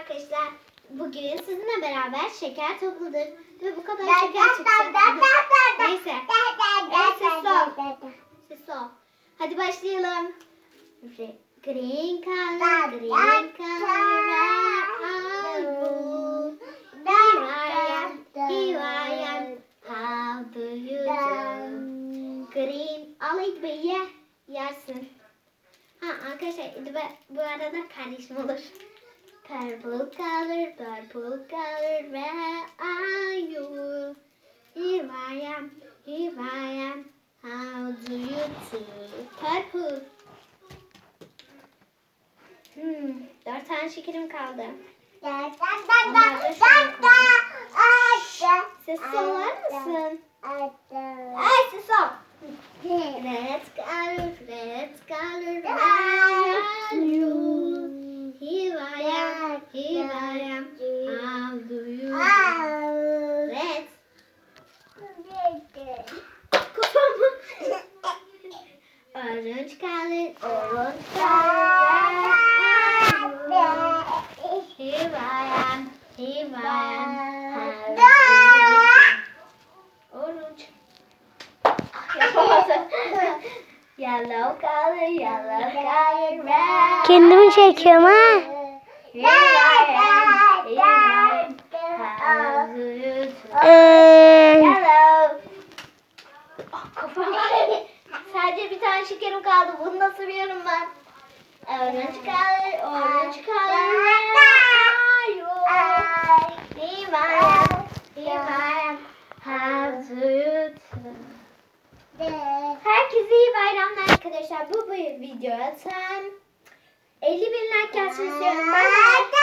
arkadaşlar. Bugün sizinle beraber şeker topladık. Ve bu kadar Da, şeker çıktı. Neyse. Evet, ses ol. Ses ol. Hadi başlayalım. Re- Green color, green color, da. red blue. Da, Here I am, da, here I am. How do you do? Green, al İdbe ye, yersin. Ha arkadaşlar İdbe bu arada kardeşim olur. Purple color, purple color, where are you? Here I am, here I am. How do you do? Purple. Hmm, dört tane şekerim kaldı. Da, da, da, da, da, da, da. Sessiz? Da, da. Ay sessiz ol. Red color, red color, here I am. How do you do? Red. Kafamı. Orange color, orange color? Here I am, here I am. Orange. Yellow color, yellow color, red. Kendimi çekiyorum ha. Here I am, here I am. How do you do? Ee, Hello. Ah, kafam. Sadece bir tane şekerim kaldı. Bunu nasıl biliyorum ben? Here I am. How do you do? Herkese iyi bayramlar arkadaşlar. Bu, bu videoya tam 50 bin like gelsin istiyorum. Ben